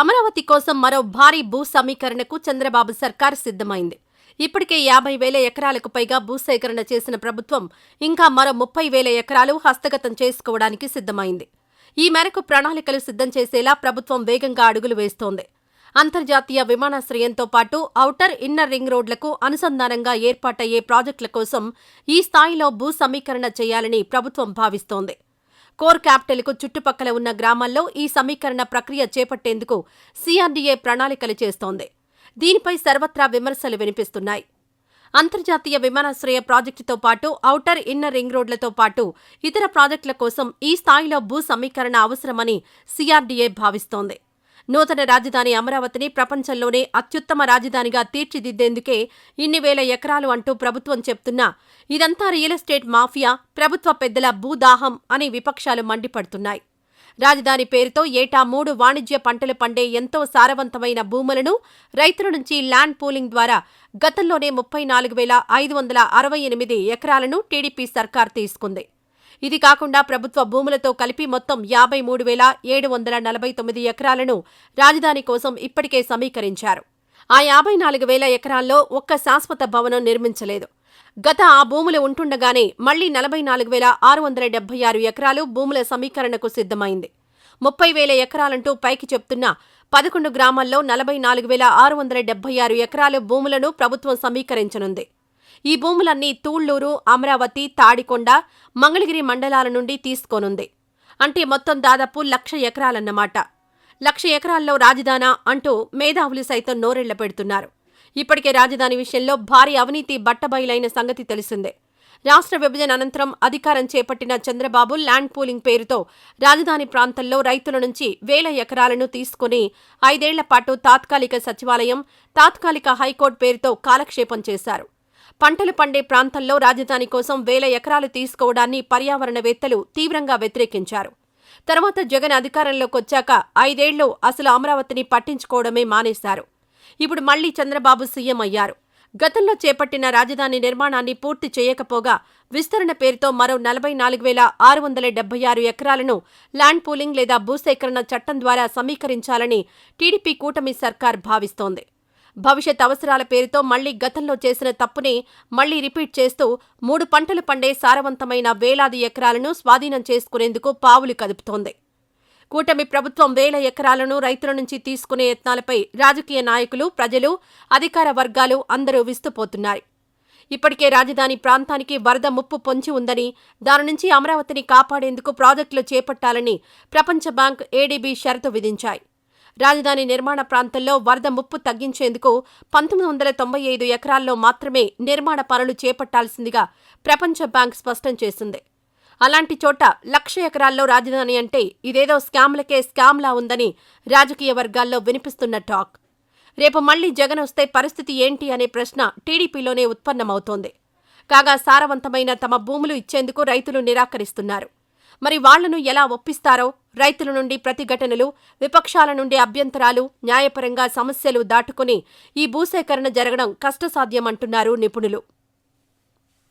అమరావతి కోసం మరో భారీ భూ సమీకరణకు చంద్రబాబు సర్కార్ సిద్ధమైంది. ఇప్పటికే యాభై వేల ఎకరాలకు పైగా భూసేకరణ చేసిన ప్రభుత్వం ఇంకా మరో ముప్పై వేల ఎకరాలు హస్తగతం చేసుకోవడానికి సిద్ధమైంది. ఈ మేరకు ప్రణాళికలు సిద్ధం చేసేలా ప్రభుత్వం వేగంగా అడుగులు వేస్తోంది. అంతర్జాతీయ విమానాశ్రయంతో పాటు ఔటర్ ఇన్నర్ రింగ్ రోడ్లకు అనుసంధానంగా ఏర్పాటయ్యే ప్రాజెక్టుల కోసం ఈ స్థాయిలో భూ సమీకరణ చేయాలని ప్రభుత్వం భావిస్తోంది. కోర్ క్యాపిటల్కు చుట్టుపక్కల ఉన్న గ్రామాల్లో ఈ సమీకరణ ప్రక్రియ చేపట్టేందుకు సీఆర్డీఏ ప్రణాళికలు చేస్తోంది. దీనిపై సర్వత్రా విమర్శలు వినిపిస్తున్నాయి. అంతర్జాతీయ విమానాశ్రయ ప్రాజెక్టుతో పాటు ఔటర్ ఇన్నర్ రింగ్ రోడ్లతో పాటు ఇతర ప్రాజెక్టుల కోసం ఈ స్థాయిలో భూ సమీకరణ అవసరమని సీఆర్డీఏ భావిస్తోంది. నూతన రాజధాని అమరావతిని ప్రపంచంలోనే అత్యుత్తమ రాజధానిగా తీర్చిదిద్దేందుకే ఇన్ని వేల ఎకరాలు అంటూ ప్రభుత్వం చెప్తున్నా. ఇదంతా రియల్ ఎస్టేట్ మాఫియా ప్రభుత్వ పెద్దల భూదాహం అని విపక్షాలు మండిపడుతున్నాయి. రాజధాని పేరుతో ఏటా మూడు వాణిజ్య పంటలు పండే ఎంతో సారవంతమైన భూములను రైతుల నుంచి ల్యాండ్ పూలింగ్ ద్వారా గతంలోనే ముప్పై నాలుగు వేల ఐదు వందల అరవై ఎనిమిది ఎకరాలను టీడీపీ సర్కార్ తీసుకుంది. ఇది కాకుండా ప్రభుత్వ భూములతో కలిపి మొత్తం యాభై మూడు వేల ఏడు వందల నలభై తొమ్మిది ఎకరాలను రాజధాని కోసం ఇప్పటికే సమీకరించారు. ఆ యాభై నాలుగు వేల ఎకరాల్లో ఒక్క శాశ్వత భవనం నిర్మించలేదు. గత ఆ భూములు ఉంటుండగానే మళ్ళీ నలభై నాలుగు వేల ఆరు వందల డెబ్బై ఆరు ఎకరాలు భూముల సమీకరణకు సిద్ధమైంది. ముప్పై వేల ఎకరాలంటూ పైకి చెప్తున్న పదకొండు గ్రామాల్లో నలభై నాలుగు వేల ఆరు వందల డెబ్బై ఆరు ఎకరాలు భూములను ప్రభుత్వం సమీకరించనుంది. ఈ భూములన్నీ తూళ్ళూరు అమరావతి తాడికొండ మంగళగిరి మండలాల నుండి తీసుకోనుంది. అంటే మొత్తం దాదాపు లక్ష ఎకరాలన్నమాట. లక్ష ఎకరాల్లో రాజధాన అంటూ మేధావులు సైతం నోరెళ్ళ పెడుతున్నారు. ఇప్పటికే రాజధాని విషయంలో భారీ అవినీతి బట్టబయలైన సంగతి తెలిసిందే. రాష్ట్ర విభజన అనంతరం అధికారం చేపట్టిన చంద్రబాబు ల్యాండ్ పూలింగ్ పేరుతో రాజధాని ప్రాంతంలో రైతుల నుంచి వేల ఎకరాలను తీసుకుని ఐదేళ్ళ పాటు తాత్కాలిక సచివాలయం తాత్కాలిక హైకోర్టు పేరుతో కాలక్షేపం చేశారు. పంటలు పండే ప్రాంతంలో రాజధాని కోసం వేల ఎకరాలు తీసుకోవడాన్ని పర్యావరణవేత్తలు తీవ్రంగా వ్యతిరేకించారు. తర్వాత జగన్ అధికారంలోకి వచ్చాక ఐదేళ్ళు అసలు అమరావతిని పట్టించుకోవడమే మానేశారు. ఇప్పుడు మళ్ళీ చంద్రబాబు సీఎం అయ్యారు. గతంలో చేపట్టిన రాజధాని నిర్మాణాన్ని పూర్తి చేయకపోగా విస్తరణ పేరుతో మరో నలభై నాలుగు వేల ఆరు వందల డెబ్బై ఆరు ఎకరాలను ల్యాండ్ పూలింగ్ లేదా భూసేకరణ చట్టం ద్వారా సమీకరించాలని టీడీపీ కూటమి సర్కార్ భావిస్తోంది. భవిష్యత్ అవసరాల పేరుతో మళ్ళీ గతంలో చేసిన తప్పుని మళ్ళీ రిపీట్ చేస్తూ మూడు పంటలు పండే సారవంతమైన వేలాది ఎకరాలను స్వాధీనం చేసుకునేందుకు పావులు కదుపుతోంది. కూటమి ప్రభుత్వం వేల ఎకరాలను రైతుల నుంచి తీసుకునే యత్నాలపై రాజకీయ నాయకులు ప్రజలు అధికార వర్గాలు అందరూ విస్తుపోతున్నారు. ఇప్పటికే రాజధాని ప్రాంతానికి వరద ముప్పు పొంచి ఉందని దాని నుంచి అమరావతిని కాపాడేందుకు ప్రాజెక్టులు చేపట్టాలని ప్రపంచ బ్యాంక్ ఏడీబీ షరతు విధించాయి. రాజధాని నిర్మాణ ప్రాంతంలో వరద ముప్పు తగ్గించేందుకు పంతొమ్మిది వందల తొంభై ఐదు ఎకరాల్లో మాత్రమే నిర్మాణ పనులు చేపట్టాల్సిందిగా ప్రపంచ బ్యాంక్ స్పష్టం చేసింది. అలాంటి చోట లక్ష ఎకరాల్లో రాజధాని అంటే ఇదేదో స్కామ్లకే స్కామ్లా ఉందని రాజకీయ వర్గాల్లో వినిపిస్తున్న టాక్. రేపు మళ్ళీ జగన్ వస్తే పరిస్థితి ఏంటి అనే ప్రశ్న టీడీపీలోనే ఉత్పన్నమవుతోంది. కాగా సారవంతమైన తమ భూములు ఇచ్చేందుకు రైతులు నిరాకరిస్తున్నారు. మరి వాళ్ళను ఎలా ఒప్పిస్తారో రైతుల నుండి ప్రతిఘటనలు విపక్షాల నుండి అభ్యంతరాలు న్యాయపరంగా సమస్యలు దాటుకుని ఈ భూసేకరణ జరగడం కష్టసాధ్యమంటున్నారు నిపుణులు.